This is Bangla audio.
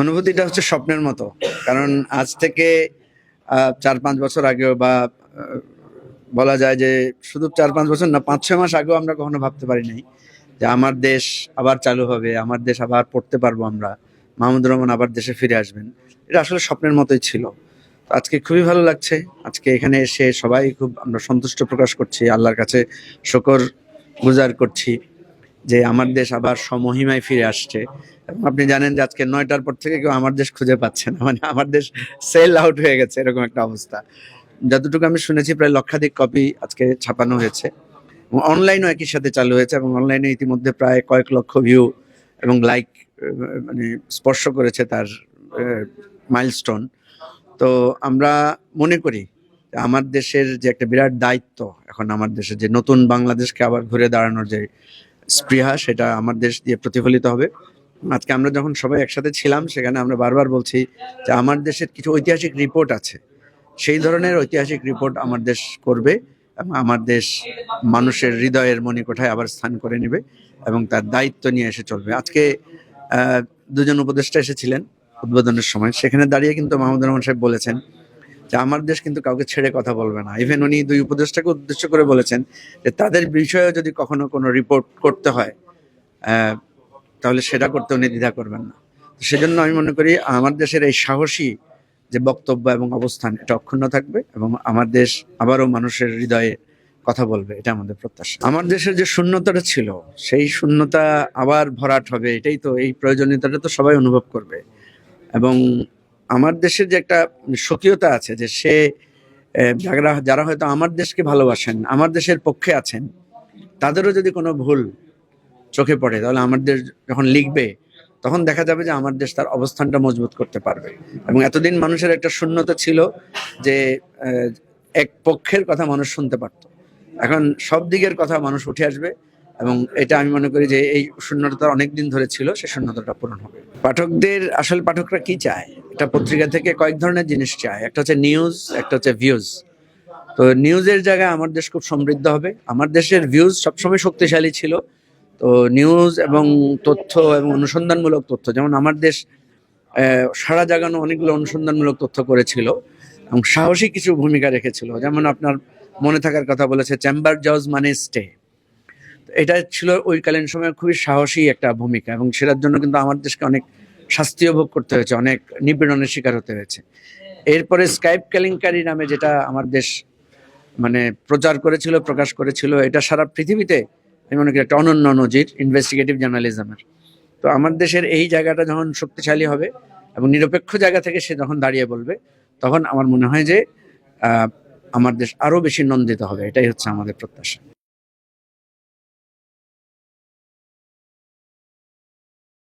অনুভূতিটা হচ্ছে স্বপ্নের মতো। কারণ আজ থেকে চার পাঁচ বছর আগেও বা বলা যায় যে শুধু চার পাঁচ বছর না, পাঁচ ছয় মাস আগেও আমরা কখনো ভাবতে পারি নাই যে আমার দেশ আবার চালু হবে, আমার দেশ আবার পড়তে পারব আমরা, মাহমুদুর রহমান আবার দেশে ফিরে আসবেন। এটা আসলে স্বপ্নের মতোই ছিল। আজকে খুবই ভালো লাগছে। আজকে এখানে এসে সবাই খুব আমরা সন্তুষ্ট প্রকাশ করছি, আল্লাহর কাছে শকর গুজার করছি। যে আমার দেশ আবার সমহিমায় ফিরে আসছে। আপনি জানেন যে আজকে নয়টার পর থেকে কেউ আমার দেশ খুঁজে পাচ্ছে না। মানে আমার দেশ সেল আউট হয়ে গেছে, এরকম একটা অবস্থা। যতটুকু আমি শুনেছি, প্রায় লক্ষাধিক কপি আজকে ছাপানো হয়েছে। অনলাইনও একই সাথে চালু হয়েছে এবং অনলাইনে ইতিমধ্যে প্রায় কয়েক লক্ষ ভিউ এবং লাইক মানে স্পর্শ করেছে তার মাইলস্টোন তো আমরা মনে করি আমার দেশের যে একটা বিরাট দায়িত্ব, এখন আমার দেশে যে নতুন বাংলাদেশকে আবার ঘুরে দাঁড়ানোর যে স্পৃহা, সেটা আমার দেশ দিয়ে প্রতিফলিত হবে। আজকে আমরা যখন সবাই একসাথে ছিলাম, সেখানে আমরা বারবার বলছি যে আমার দেশের কিছু ঐতিহাসিক রিপোর্ট আছে। সেই ধরনের ঐতিহাসিক রিপোর্ট আমার দেশ করবে এবং আমার দেশ মানুষের হৃদয়ের মণিকোঠায় আবার স্থান করে নেবে এবং তার দায়িত্ব নিয়ে এসে চলবে। আজকে দুজন উপদেষ্টা এসেছিলেন উদ্বোধনের সময়। সেখানে দাঁড়িয়ে কিন্তু মাহমুদুর রহমান সাহেব বলেছেন যে আমার দেশ কিন্তু কাউকে ছেড়ে কথা বলবে না। ইভেন উনি দুই উপদেষ্টাকে উদ্দেশ্য করে বলেছেন যে তাদের বিষয়ে যদি কখনো কোনো রিপোর্ট করতে হয় তাহলে সেটা করতে উনি দ্বিধা করবেন না। সেজন্য আমি মনে করি আমার দেশের এই সাহসী যে বক্তব্য এবং অবস্থান, এটা অক্ষুণ্ণ থাকবে এবং আমার দেশ আবারও মানুষের হৃদয়ে কথা বলবে, এটা আমাদের প্রত্যাশা। আমার দেশের যে শূন্যতাটা ছিল, সেই শূন্যতা আবার ভরাট হবে, এটাই তো এই প্রয়োজনীয়তাটা তো সবাই অনুভব করবে। এবং আমার দেশের যে একটা স্বকীয়তা আছে যে সে যারা যারা হয়তো আমার দেশকে ভালোবাসেন, আমার দেশের পক্ষে আছেন, তাদেরও যদি কোনো ভুল চোখে পড়ে, তাহলে আমার দেশ যখন লিখবে, তখন দেখা যাবে যে আমার দেশ তার অবস্থানটা মজবুত করতে পারবে। এবং এতদিন মানুষের একটা শূন্যতা ছিল যে এক পক্ষের কথা মানুষ শুনতে পারত। এখন সব দিকের কথা মানুষ উঠে আসবে এবং এটা আমি মনে করি যে এই শূন্যতা অনেক দিন ধরে ছিল, সে শূন্যতাটা পূরণ হবে। পাঠকদের, আসল পাঠকরা কি চায়? একটা পত্রিকা থেকে কয়েক ধরনের জিনিস চায়। একটা হচ্ছে নিউজ একটা হচ্ছে ভিউজ তো নিউজের জায়গায় আমার দেশ খুব সমৃদ্ধ হবে। আমার দেশের ভিউজ সবসময় শক্তিশালী ছিল। তো নিউজ এবং তথ্য এবং অনুসন্ধানমূলক তথ্য, যেমন আমার দেশ সারা জাগানো অনেকগুলো অনুসন্ধানমূলক তথ্য করেছিল এবং সাহসী কিছু ভূমিকা রেখেছিল। যেমন আপনার মনে থাকার কথা বলেছে চেম্বার জজ মানে স্টে এটা ছিল ওইকালীন সময়ে খুবই সাহসী একটা ভূমিকা এবং সেটার জন্য কিন্তু আমার দেশকে অনেক শাস্তিও ভোগ করতে হয়েছে, অনেক নিপীড়নের শিকার হতে হয়েছে। এরপরে স্কাইপ কেলেঙ্কারি নামে যেটা আমার দেশ মানে প্রচার করেছিল, প্রকাশ করেছিল, এটা সারা পৃথিবীতে আমি মনে করি একটা অনন্য নজির ইনভেস্টিগেটিভ জার্নালিজমের তো আমার দেশের এই জায়গাটা যখন শক্তিশালী হবে এবং নিরপেক্ষ জায়গা থেকে সে যখন দাঁড়িয়ে বলবে, তখন আমার মনে হয় যে আমার দেশ আরও বেশি নন্দিত হবে, এটাই হচ্ছে আমাদের প্রত্যাশা।